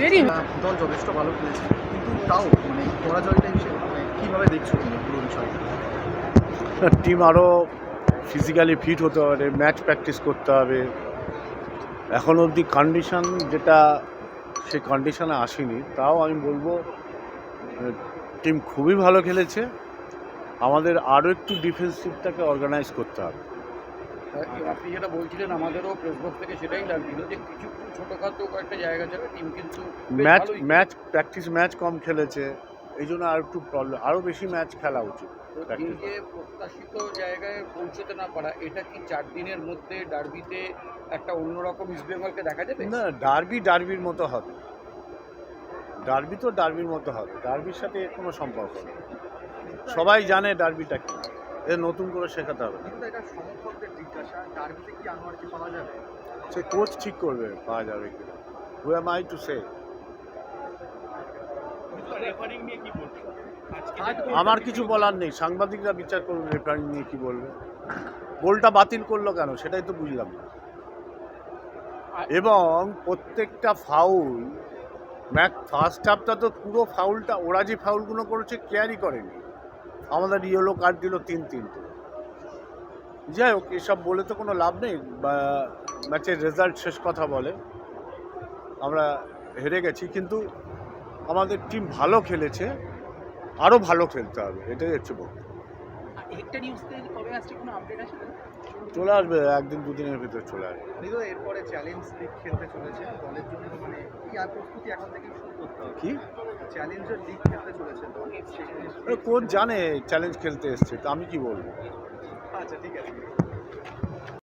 দেরি দল যথেষ্ট ভালো খেলেছে। কিন্তু তাও মানে পরাজয়টা হিসেবে মানে কীভাবে দেখছ পুরো বিষয়টা? টিম আরও ফিজিক্যালি ফিট হতে হবে ম্যাচ প্র্যাকটিস করতে হবে। এখন অবধি কন্ডিশন যেটা সেই কন্ডিশনে আসেনি। তাও আমি বলব টিম খুবই ভালো খেলেছে। আমাদের আরও একটু ডিফেন্সিভটাকে অর্গানাইজ করতে হবে। আপনি যেটা বলছিলেন আমাদেরও প্রেস বক্স থেকে সেটাই লাগছিল যে কিছু ছোটোখাটো কয়েকটা জায়গা ছাড়া টিম কিন্তু ম্যাচ ম্যাচ প্র্যাকটিস ম্যাচ কম খেলেছে এই জন্য আর একটু প্রবলেম আরও বেশি ম্যাচ খেলা উচিত এই যে প্রত্যাশিত জায়গায় পৌঁছতে না পারা এটা কি চার দিনের মধ্যে ডার্বিতে একটা অন্যরকম ইস্ট বেঙ্গলকে দেখা যাবে? না ডার্বি ডার্বির মতো হবে। ডার্বি তো ডার্বির মতো হবে ডার্বির সাথে এর কোনো সম্পর্ক নেই। সবাই জানে ডার্বিটা কি। এ নতুন করে শেখাতে হবে কি আনোয়ারকে পাওয়া যাবে? সে কোচ ঠিক করবে পাওয়া যাবে কিনা who am I to say আমার কিছু বলার নেই। সাংবাদিকরা বিচার করবে রেফারিং নিয়ে কি বলবে। গোলটা বাতিল করল কেন সেটাই তো বুঝলাম না। এবং প্রত্যেকটা ফাউল ম্যাচ ফার্স্ট হাফটা তো পুরো ফাউলটা ওরা যে ফাউলগুলো করেছে কেয়ারই করেনি। আমাদের ইয়েলো কার্ড দিল তিন তিনটে যাই হোক এসব বলে তো কোনো লাভ নেই। বা ম্যাচের রেজাল্ট শেষ কথা বলে। আমরা হেরে গেছি কিন্তু আমাদের টিম ভালো খেলেছে আরও ভালো খেলতে হবে এটাই হচ্ছে বক্তব্য। কোনো চলে আসবে একদিন দুদিনের ভিতরে চলে আসবে। যদিও এরপরে চ্যালেঞ্জ লিগ খেলতে চলেছে দলের জন্য মানে কি আর প্রস্তুতি এখন থেকেই শুরু করতে হবে? কি? চ্যালেঞ্জের লিগ খেলতে চলেছে দল সেখানে আরে কোচ জানে চ্যালেঞ্জ খেলতে এসছে তো আমি কি বলব? আচ্ছা ঠিক আছে।